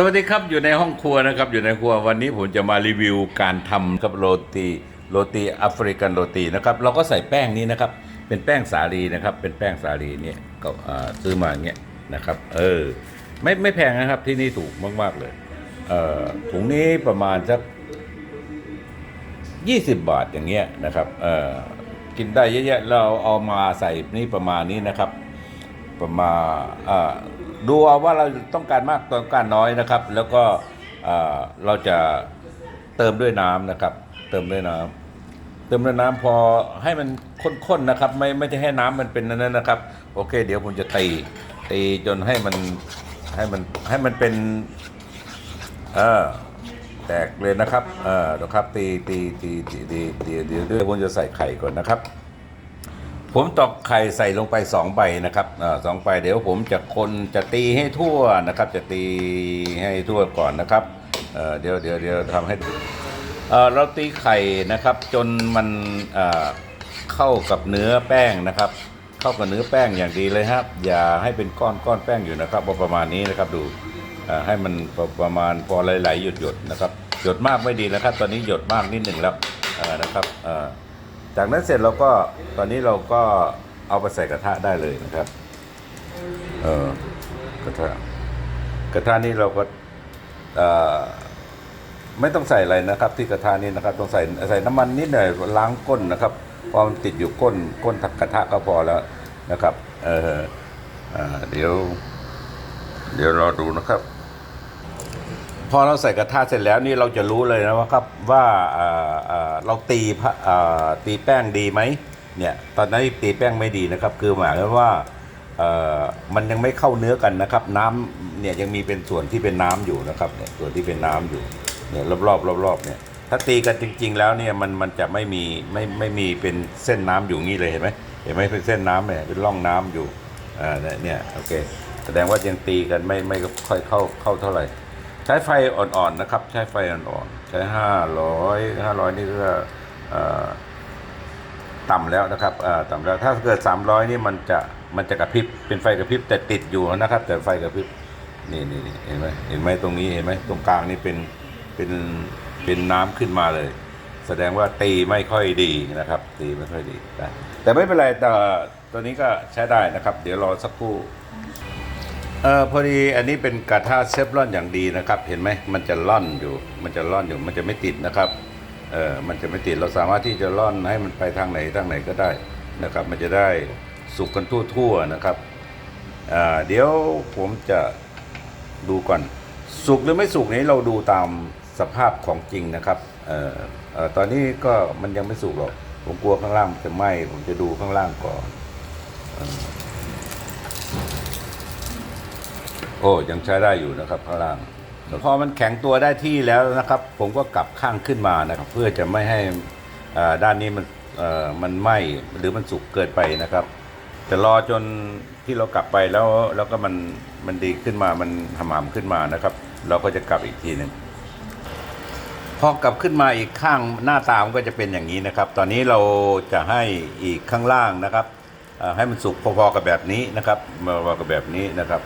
สวัสดีครับอยู่ในห้องครัวนะครับ อยู่ในครัววันนี้ผมจะมารีวิวการทำกับโรตีโรตีแอฟริกันโรตีนะครับ เราก็ใส่แป้งนี้นะครับ เป็นแป้งสาลีนะครับ เป็นแป้งสาลีเนี่ยก็ซื้อมาอย่างเงี้ยนะครับ เออ ไม่ไม่แพงนะครับที่นี่ถูกมาก ๆ เลยเออถุงนี้ประมาณสัก20บาทอย่างเงี้ยนะครับ เออกินได้เยอะแยะเราเอามาใส่นี่ประมาณนี้นะครับ ประมาณดูเอาว่าเราต้องการมากต้องการน้อยนะครับ แล้วก็เราจะเติมด้วยน้ำนะครับ เติมด้วยน้ำเติมด้วยน้ำพอให้มันข้นๆนะครับ ไม่ไม่ใช่ให้น้ำมันเป็นนั้นนะครับ โอเค เดี๋ยวผมจะตีตีจนให้มันให้มันให้มันเป็นเออแตกเลยนะครับ เออนะครับ ตีตีตีตีตีตีเดี๋ยวเดี๋ยวผมจะใส่ไข่ก่อนนะครับ ผมตอกไข่ใส่ลงไปสองใบนะครับอสองใบเดี๋ยวผมจะคนจะตีให้ทั่วนะครับ จะตีให้ทั่วก่อนนะครับเเดี๋ยวเดี๋ยวเดี๋ยวทำให้ดูเราตีไข่นะครับ จนมันเเข้ากับเนื้อแป้งนะครับ เข้ากับเนื้อแป้งอย่างดีเลยครับ อย่าให้เป็นก้อนก้อนแป้งอยู่นะครับเอประมาณนี้นะครับดูให้มันประประมาณพอไหลๆหยดๆนะครับ หยดมากไม่ดีนะครับ ตอนนี้หยดมากนิดหนึ่งแล้วนะครับ จากนั้นเสร็จเราก็ตอนนี้เราก็เอาไปใส่กระทะได้เลยนะครับ เออกระทะกระทะนี้เราก็อ่อไม่ต้องใส่อะไรนะครับ ที่กระทะนี้นะครับต้องใส่ใส่น้ำมันนิดหน่อยล้างก้นนะครับพอมันติดอยู่ก้นก้นถักกระทะก็พอแล้วนะครับ เอออ่าเดี๋ยว เดี๋ยวรอดูนะครับ พอเราใส่กระทะเสร็จแล้วนี่เราจะรู้เลยนะว่าครับว่าอ่าอ่าเราตีพะอ่าตีแป้งดีไหมเนี่ยตอนนั้นตีแป้งไม่ดีนะครับ คือหมายความว่าเอ่อมันยังไม่เข้าเนื้อกันนะครับ น้ำเนี่ยยังมีเป็นส่วนที่เป็นน้ำอยู่นะครับเนี่ยส่วนที่เป็นน้ำอยู่เนี่ยรอบๆรอบๆเนี่ยถ้าตีกันจริง ๆ แล้วเนี่ยมันมันจะไม่มีไม่ไม่มีเป็นเส้นน้ำอยู่งี้เลยเห็นไหมเห็นไหมเป็นเส้นน้ำเนี่ยเป็นร่องน้ำอยู่อ่าเนี่ยเนี่ยโอเคแสดงว่ายังตีกันไม่ไม่ค่อยเข้าเข้าเท่าไหร่ ใช้ไฟอ่อนๆนะครับ ใช้ไฟอ่อนๆใช้ห้าร้อยห้าร้อยนี่ก็ต่ำแล้วนะครับต่ำแล้วถ้าเกิดสามร้อยนี่มันจะมันจะกระพริบเป็นไฟกระพริบแต่ติดอยู่นะครับ แต่ไฟกระพริบนี่นี่เห็นไหมเห็นไหมตรงนี้เห็นไหมตรงกลางนี่เป็นเป็นเป็นน้ำขึ้นมาเลย แสดงว่าตีไม่ค่อยดีนะครับ ตีไม่ค่อยดีนะแต่ไม่เป็นไรแต่ตัวนี้ก็ใช้ได้นะครับ เดี๋ยวรอสักครู่ เออพอดีอันนี้เป็นกระทะเซฟลอนอย่างดีนะครับ เห็นไหมมันจะล่อนอยู่ มันจะล่อนอยู่มันจะไม่ติดนะครับเออมันจะไม่ติดเราสามารถที่จะล่อนให้มันไปทางไหนทางไหนก็ได้นะครับ มันจะได้สุกกันทั่วๆนะครับอ่าเดี๋ยวผมจะดูก่อน สุกหรือไม่สุกนี้เราดูตามสภาพของจริงนะครับเออเออตอนนี้ก็มันยังไม่สุกหรอกผมกลัวข้างล่างจะไหม้ผมจะดูข้างล่างก่อน โอ้ยังใช้ได้อยู่นะครับข้างล่างพอมันแข็งตัวได้ที่แล้วนะครับ ผมก็กลับข้างขึ้นมานะครับเพื่อจะไม่ให้อ่าด้านนี้มันเอ่อมันไหมหรือมันสุกเกินไปนะครับจะรอจนที่เรากลับไปแล้วแล้วก็มันมันดีขึ้นมามันหำๆขึ้นมานะครับ เราก็จะกลับอีกทีหนึ่งพอกลับขึ้นมาอีกข้างหน้าตามันก็จะเป็นอย่างนี้นะครับ ตอนนี้เราจะให้อีกข้างล่างนะครับเอ่อให้มันสุกพอๆกับแบบนี้นะครับพอๆกับแบบนี้นะครับ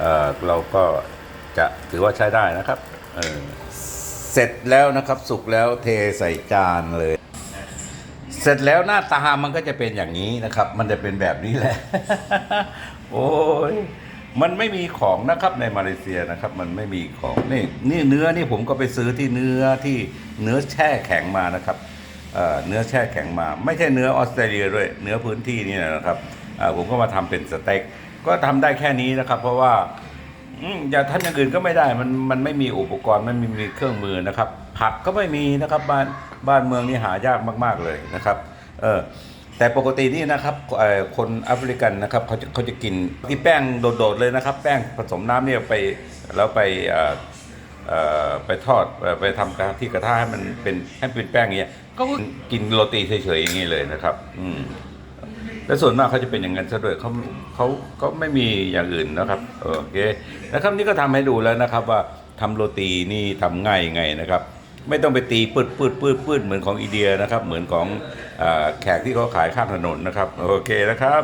เอ่อเราก็จะถือว่าใช้ได้นะครับเออเสร็จแล้วนะครับสุกแล้วเทใส่จานเลย เสร็จแล้วหน้าตามันก็จะเป็นอย่างนี้นะครับ มันจะเป็นแบบนี้แหละ โอ้ยมันไม่มีของนะครับในมาเลเซียนะครับ มันไม่มีของนี่นี่เนื้อนี่ผมก็ไปซื้อที่เนื้อที่เนื้อแช่แข็งมานะครับเอ่อเนื้อแช่แข็งมา ไม่ใช่เนื้อออสเตรเลียด้วย เนื้อพื้นที่นี่นะครับเอ่อผมก็มาทำเป็นสเต็ก ก็ทำได้แค่นี้นะครับ เพราะว่าอืมอย่าทำอย่างอื่นก็ไม่ได้ มันมันไม่มีอุปกรณ์ไม่มีมีเครื่องมือนะครับ ผักก็ไม่มีนะครับบ้านบ้านเมืองนี่หายากมาก ๆเลยนะครับ เออแต่ปกตินี่นะครับเอ่อคนแอฟริกันนะครับเขาจะเขาจะกินที่แป้งโดดๆเลยนะครับ แป้งผสมน้ำเนี่ยไปแล้วไปเอ่อเอ่อไปทอดเอ่อไปทำกระที่กระทะให้มันเป็นให้เป็นแป้งอย่างเงี้ยก็กินโรตีเฉยๆอย่างงี้เลยนะครับ อืม และส่วนมากเขาจะเป็นอย่างนั้นซะด้วยเขาเขาเขาไม่มีอย่างอื่นนะครับโอเคนะครับนี่ก็ทำให้ดูแล้วนะครับว่าทำโรตีนี่ทำง่ายยังไงนะครับ ไม่ต้องไปตีปืดปืดปืดปืดเหมือนของอีเดียนะครับ เหมือนของอแขกที่เขาขายข้างถนนนะครับโอเคนะครับ